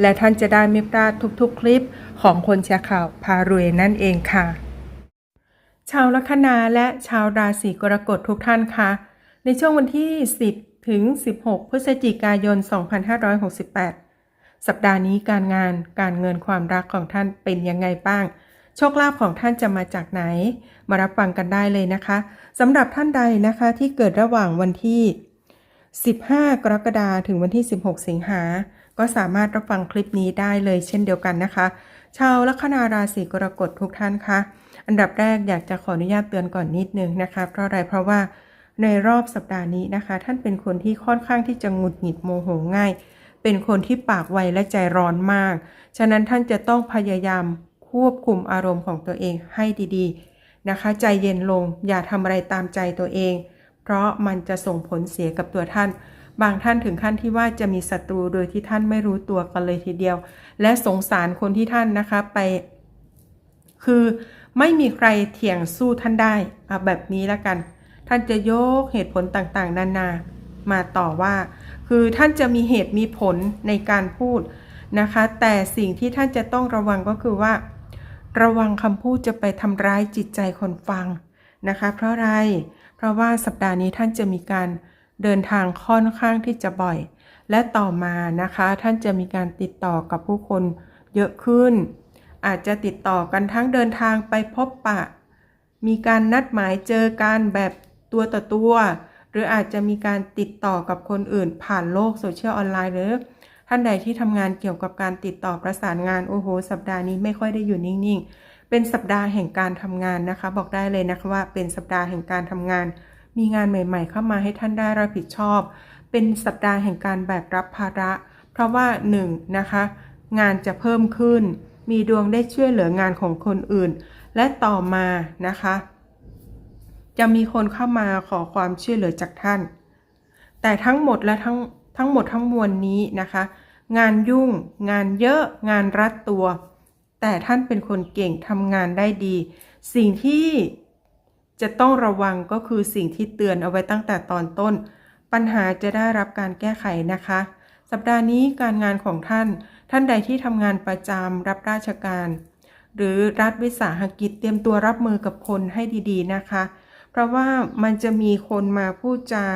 และท่านจะได้ไม่พลาดทุกๆ คลิปของคนแชร์ข่าวพารวยนั่นเองค่ะ ชาวลัคนาและชาวราศีกรกฎทุกท่านคะในช่วงวันที่ 10 ถึง 16 พฤศจิกายน 2568 สัปดาห์นี้การงานการเงินความรักของท่านเป็นยังไงบ้าง โชคลาภของท่านจะมาจากไหน มารับฟังกันได้เลยนะคะสำหรับท่านใดนะคะที่เกิดระหว่างวันที่ 15 กรกฎาคมถึงวันที่ 16 สิงหา ก็สามารถรับฟังคลิปนี้ได้เลยเช่นเดียวกันนะคะ ชาวลัคนาราศีกรกฎทุกท่านคะ อันดับแรกอยากจะขออนุญาตเตือนก่อนนิดนึงนะคะ เพราะอะไรเพราะว่าในรอบสัปดาห์นี้นะคะ ท่านเป็นคนที่ค่อนข้างที่จะหงุดหงิดโมโหง่าย เป็นคนที่ปากไวและใจร้อนมาก ฉะนั้นท่านจะต้องพยายามควบคุมอารมณ์ของตัวเองให้ดีๆ นะคะ ใจเย็นลงอย่าทำอะไรตามใจตัวเอง เพราะมันจะส่งผลเสียกับตัวท่าน บางท่านถึงขั้นที่ว่าจะมีศัตรูโดยที่ท่านไม่รู้ตัวกันเลยทีเดียว และสงสารคนที่ท่านนะคะไป คือไม่มีใครเถียงสู้ท่านได้เอาแบบนี้แล้วกัน ท่านจะยกเหตุผลต่างๆ นานามาต่อว่า คือท่านจะมีเหตุมีผลในการพูดนะคะ แต่สิ่งที่ท่านจะต้องระวังก็คือว่า ระวังคำพูดจะไปทำร้ายจิตใจคนฟัง นะคะ เพราะอะไร เพราะว่าสัปดาห์นี้ท่านจะมีการเดินทางค่อนข้างที่จะบ่อย และต่อมานะคะท่านจะมีการติดต่อกับผู้คนเยอะขึ้น อาจจะติดต่อกันทั้งเดินทางไปพบปะ มีการนัดหมายเจอกันแบบตัวต่อตัว หรืออาจจะมีการติดต่อกับคนอื่นผ่านโลกโซเชียลออนไลน์หรือท่านใดที่ทำงานเกี่ยวกับการติดต่อประสานงาน โอ้โห สัปดาห์นี้ไม่ค่อยได้อยู่นิ่ง ๆ เป็นสัปดาห์แห่งการทำงานนะคะ บอกได้เลยนะคะว่าเป็นสัปดาห์แห่งการทำงาน มีงานใหม่ ๆ เข้ามาให้ท่านได้รับผิดชอบ เป็นสัปดาห์แห่งการแบกรับภาระ เพราะว่า1นงนะคะงานจะเพิ่มขึ้น มีดวงได้ช่วยเหลืองานของคนอื่น และต่อมานะคะ จะมีคนเข้ามาขอความช่วยเหลือจากท่าน แต่ทั้งหมดและทั้งทั้งหมดทั้งมวลนี้นะคะ งานยุ่ง งานเยอะ งานรัดตัว แต่ท่านเป็นคนเก่งทำงานได้ดี สิ่งที่จะต้องระวังก็คือสิ่งที่เตือนเอาไว้ตั้งแต่ตอนต้น ปัญหาจะได้รับการแก้ไขนะคะ สัปดาห์นี้การงานของท่าน ท่านใดที่ทำงานประจำรับราชการ หรือรัฐวิสาหกิจเตรียมตัวรับมือกับคนให้ดีๆนะคะ เพราะว่ามันจะมีคนมาพูดจา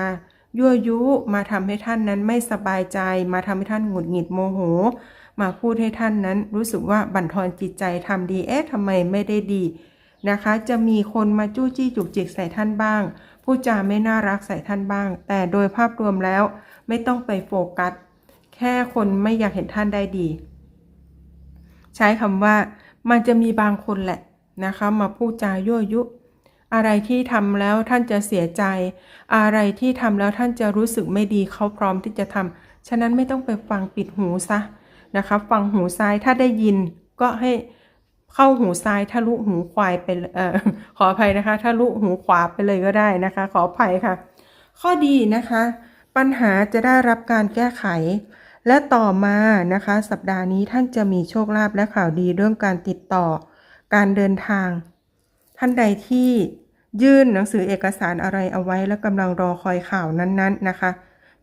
ยั่วยุมาทำให้ท่านนั้นไม่สบายใจ มาทำให้ท่านหงุดหงิดโมโห มาพูดให้ท่านนั้น รู้สึกว่าบั่นทอนจิตใจทำดีเอ๊ะทำไมไม่ได้ดีนะคะ จะมีคนมาจู้จี้จุกจิกใส่ท่านบ้างพูดจาไม่น่ารักใส่ท่านบ้าง แต่โดยภาพรวมแล้วไม่ต้องไปโฟกัส แค่คนไม่อยากเห็นท่านได้ดี ใช้คำว่ามันจะมีบางคนแหละนะคะ มาพูดจายั่วยุ อะไรที่ทำแล้วท่านจะเสียใจ อะไรที่ทำแล้วท่านจะรู้สึกไม่ดีเขาพร้อมที่จะทำฉะนั้นไม่ต้องไปฟังปิดหูซะ นะคะฟังหูซ้ายถ้าได้ยินก็ให้เข้าหูซ้ายทะลุหูควายไปเอ่อขออภัยนะคะทะลุหูขวาไปเลยก็ได้นะคะ ขออภัยค่ะ ข้อดีนะคะ ปัญหาจะได้รับการแก้ไข และต่อมานะคะ สัปดาห์นี้ท่านจะมีโชคลาภและข่าวดีเรื่องการติดต่อ การเดินทาง ท่านใดที่ยื่นหนังสือเอกสารอะไรเอาไว้และกำลังรอคอยข่าวนั้นๆนะคะ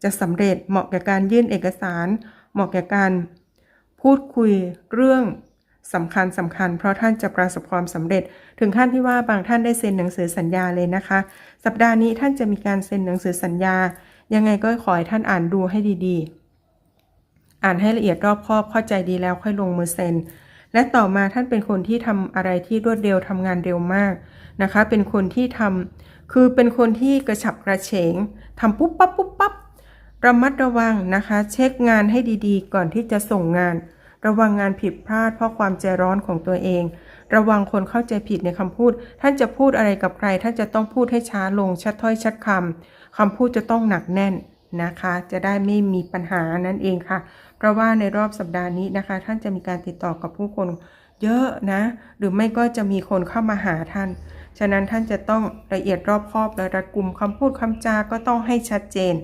จะสำเร็จเหมาะแก่การยื่นเอกสาร เหมาะแก่การ พูดคุยเรื่องสำคัญสำคัญ เพราะท่านจะประสบความสำเร็จ ถึงขั้นที่ว่าบางท่านได้เซ็นหนังสือสัญญาเลยนะคะ สัปดาห์นี้ท่านจะมีการเซ็นหนังสือสัญญา ยังไงก็ขอให้ท่านอ่านดูให้ดีๆ อ่านให้ละเอียดรอบคอบเข้าใจดีแล้วค่อยลงมือเซ็น และต่อมาท่านเป็นคนที่ทำอะไรที่รวดเร็วทำงานเร็วมากนะคะ เป็นคนที่ทำคือเป็นคนที่กระฉับกระเฉงทำปุ๊บปั๊บปุ๊บปั๊บ ระมัดระวังนะคะ เช็คงานให้ดีๆ ก่อนที่จะส่งงาน ระวังงานผิดพลาดเพราะความใจร้อนของตัวเอง ระวังคนเข้าใจผิดในคำพูด ท่านจะพูดอะไรกับใคร ท่านจะต้องพูดให้ช้าลงชัดถ้อยชัดคำคำพูดจะต้องหนักแน่นนะคะ จะได้ไม่มีปัญหานั่นเองค่ะ เพราะว่าในรอบสัปดาห์นี้นะคะ ท่านจะมีการติดต่อกับผู้คนเยอะนะ หรือไม่ก็จะมีคนเข้ามาหาท่าน ฉะนั้นท่านจะต้องละเอียดรอบคอบและรัดกุมคำพูดคำจาก็ต้องให้ชัดเจน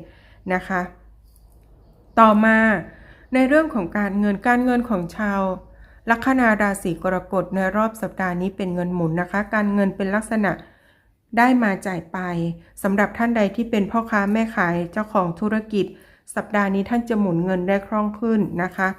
นะคะ ต่อมาในเรื่องของการเงินการเงินของชาวลัคนาราศีกรกฎในรอบสัปดาห์นี้เป็นเงินหมุนนะคะ การเงินเป็นลักษณะได้มาจ่ายไปสำหรับท่านใดที่เป็นพ่อค้าแม่ขายเจ้าของธุรกิจ สัปดาห์นี้ท่านจะหมุนเงินได้คล่องขึ้นนะคะ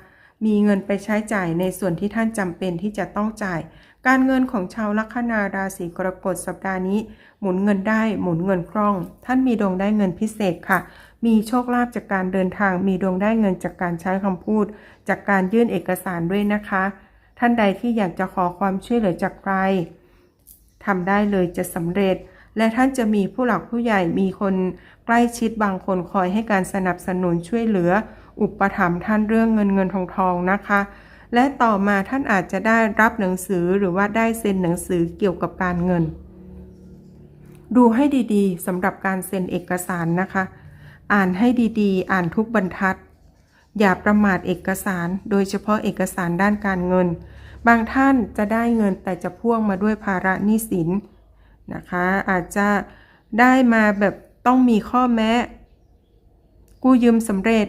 มีเงินไปใช้จ่ายในส่วนที่ท่านจำเป็นที่จะต้องจ่าย การเงินของชาวลัคนาราศีกรกฎสัปดาห์นี้ หมุนเงินได้หมุนเงินคล่อง ท่านมีดวงได้เงินพิเศษค่ะ มีโชคลาภจากการเดินทาง มีดวงได้เงินจากการใช้คำพูด จากการยื่นเอกสารด้วยนะคะ ท่านใดที่อยากจะขอความช่วยเหลือจากใครทำได้เลยจะสำเร็จ และท่านจะมีผู้หลักผู้ใหญ่มีคนใกล้ชิดบางคนคอยให้การสนับสนุนช่วยเหลือ อุปถัมภ์ท่านเรื่องเงินเงินทองทองนะคะ และต่อมาท่านอาจจะได้รับหนังสือหรือว่าได้เซ็นหนังสือเกี่ยวกับการเงิน ดูให้ดีๆสำหรับการเซ็นเอกสารนะคะ อ่านให้ดีๆ อ่านทุกบรรทัด อย่าประมาทเอกสาร โดยเฉพาะเอกสารด้านการเงิน บางท่านจะได้เงินแต่จะพ่วงมาด้วยภาระหนี้สินนะคะ อาจจะได้มาแบบต้องมีข้อแม้ กู้ยืมสำเร็จ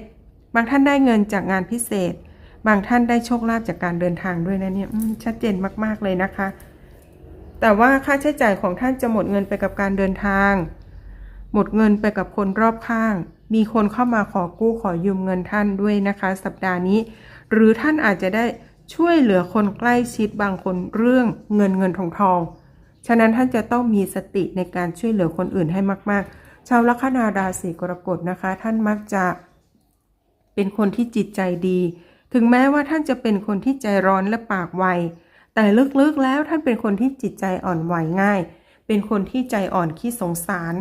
บางท่านได้เงินจากงานพิเศษ บางท่านได้โชคลาภจากการเดินทางด้วยนะเนี่ยชัดเจนมาก ๆ เลยนะคะ แต่ว่าค่าใช้จ่ายของท่านจะหมดเงินไปกับการเดินทาง หมดเงินไปกับคนรอบข้าง มีคนเข้ามาขอกู้ขอยืมเงินท่านด้วยนะคะ สัปดาห์นี้ หรือท่านอาจจะได้ช่วยเหลือคนใกล้ชิดบางคนเรื่องเงินเงินทองทอง ฉะนั้นท่านจะต้องมีสติในการช่วยเหลือคนอื่นให้มาก ๆ ชาวลัคนาราศีกรกฎนะคะ ท่านมักจะเป็นคนที่จิตใจดี ถึงแม้ว่าท่านจะเป็นคนที่ใจร้อนและปากไว แต่ลึกๆแล้วท่านเป็นคนที่จิตใจอ่อนไหวง่าย เป็นคนที่ใจอ่อนขี้สงสาร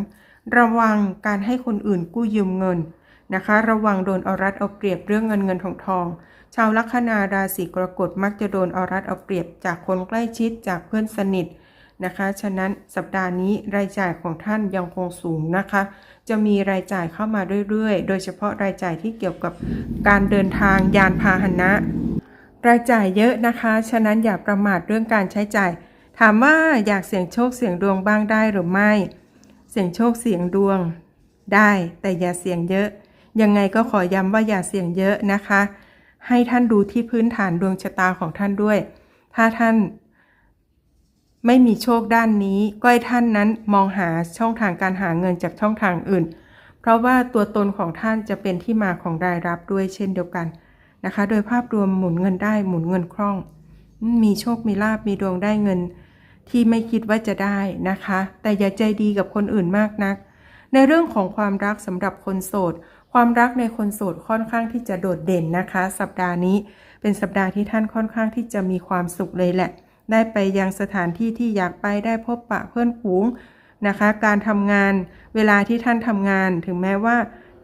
ระวังการให้คนอื่นกู้ยืมเงินนะคะ ระวังโดนเอารัดเอาเปรียบเรื่องเงินเงินทองทอง ชาวลัคนาราศีกรกฎมักจะโดนเอารัดเอาเปรียบจากคนใกล้ชิดจากเพื่อนสนิท นะคะ ฉะนั้นสัปดาห์นี้รายจ่ายของท่านยังคงสูงนะคะ จะมีรายจ่ายเข้ามาเรื่อยๆ โดยเฉพาะรายจ่ายที่เกี่ยวกับการเดินทางยานพาหนะ รายจ่ายเยอะนะคะ ฉะนั้นอย่าประมาทเรื่องการใช้จ่าย ถามว่าอยากเสี่ยงโชคเสี่ยงดวงบ้างได้หรือไม่ เสี่ยงโชคเสี่ยงดวงได้แต่อย่าเสี่ยงเยอะ ยังไงก็ขอย้ำว่าอย่าเสี่ยงเยอะนะคะ ให้ท่านดูที่พื้นฐานดวงชะตาของท่านด้วย ถ้าท่าน ไม่มีโชคด้านนี้ก็ให้ท่านนั้นมองหาช่องทางการหาเงินจากช่องทางอื่น เพราะว่าตัวตนของท่านจะเป็นที่มาของรายรับด้วยเช่นเดียวกันนะคะ โดยภาพรวมหมุนเงินได้หมุนเงินคล่อง มีโชคมีลาบมีดวงได้เงิน ที่ไม่คิดว่าจะได้นะคะ แต่อย่าใจดีกับคนอื่นมากนัก ในเรื่องของความรักสำหรับคนโสดความรักในคนโสดค่อนข้างที่จะโดดเด่นนะคะ สัปดาห์นี้เป็นสัปดาห์ที่ท่านค่อนข้างที่จะมีความสุขเลยแหละ ได้ไปยังสถานที่ที่อยากไปได้พบปะเพื่อนฝูงนะคะ การทำงานเวลาที่ท่านทำงาน ถึงแม้ว่า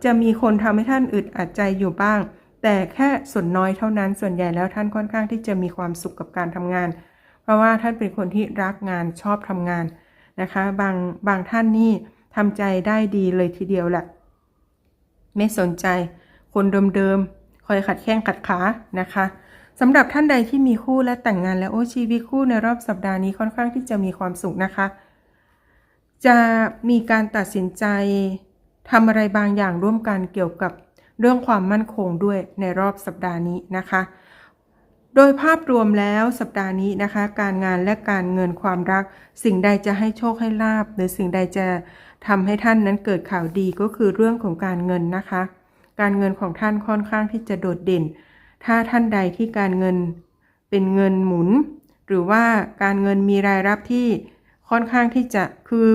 จะมีคนทำให้ท่านอึดอัดใจอยู่บ้าง แต่แค่ส่วนน้อยเท่านั้น ส่วนใหญ่แล้วท่านค่อนข้างที่จะมีความสุขกับการทำงาน เพราะว่าท่านเป็นคนที่รักงานชอบทำงานนะคะ บางบางท่านนี่ทำใจได้ดีเลยทีเดียวแหละไม่สนใจ คนเดิมๆคอยขัดแข้งขัดขานะคะ สำหรับท่านใดที่มีคู่และแต่งงานแล้วโอ้ชีวิตคู่ในรอบสัปดาห์นี้ค่อนข้างที่จะมีความสุขนะคะ จะมีการตัดสินใจทำอะไรบางอย่างร่วมกันเกี่ยวกับเรื่องความมั่นคงด้วยในรอบสัปดาห์นี้นะคะ โดยภาพรวมแล้วสัปดาห์นี้นะคะ การงานและการเงินความรัก สิ่งใดจะให้โชคให้ลาบ หรือสิ่งใดจะทำให้ท่านนั้นเกิดข่าวดีก็คือเรื่องของการเงินนะคะ การเงินของท่านค่อนข้างที่จะโดดเด่น ถ้าท่านใดที่การเงินเป็นเงินหมุน หรือว่าการเงินมีรายรับที่ค่อนข้างที่จะคือ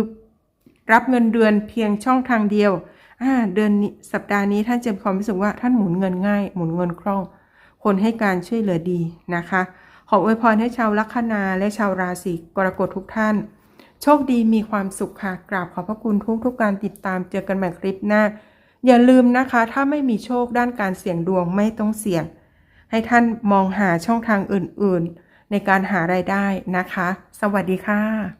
รับเงินเดือนเพียงช่องทางเดียวอ่าเดือนนี้สัปดาห์นี้ท่านจะมีความรู้สึกว่าท่านหมุนเงินง่าย หมุนเงินคล่อง คนให้การช่วยเหลือดีนะคะ ขออวยพรให้ชาวลัคนาและชาวราศีกรกฎทุกท่าน โชคดีมีความสุขค่ะ กราบขอบพระคุณทุกทุกการติดตามเจอกันใหม่คลิปหน้า อย่าลืมนะคะ ถ้าไม่มีโชคด้านการเสี่ยงดวงไม่ต้องเสี่ยง ให้ท่านมองหาช่องทางอื่นๆ ในการหารายได้นะคะ สวัสดีค่ะ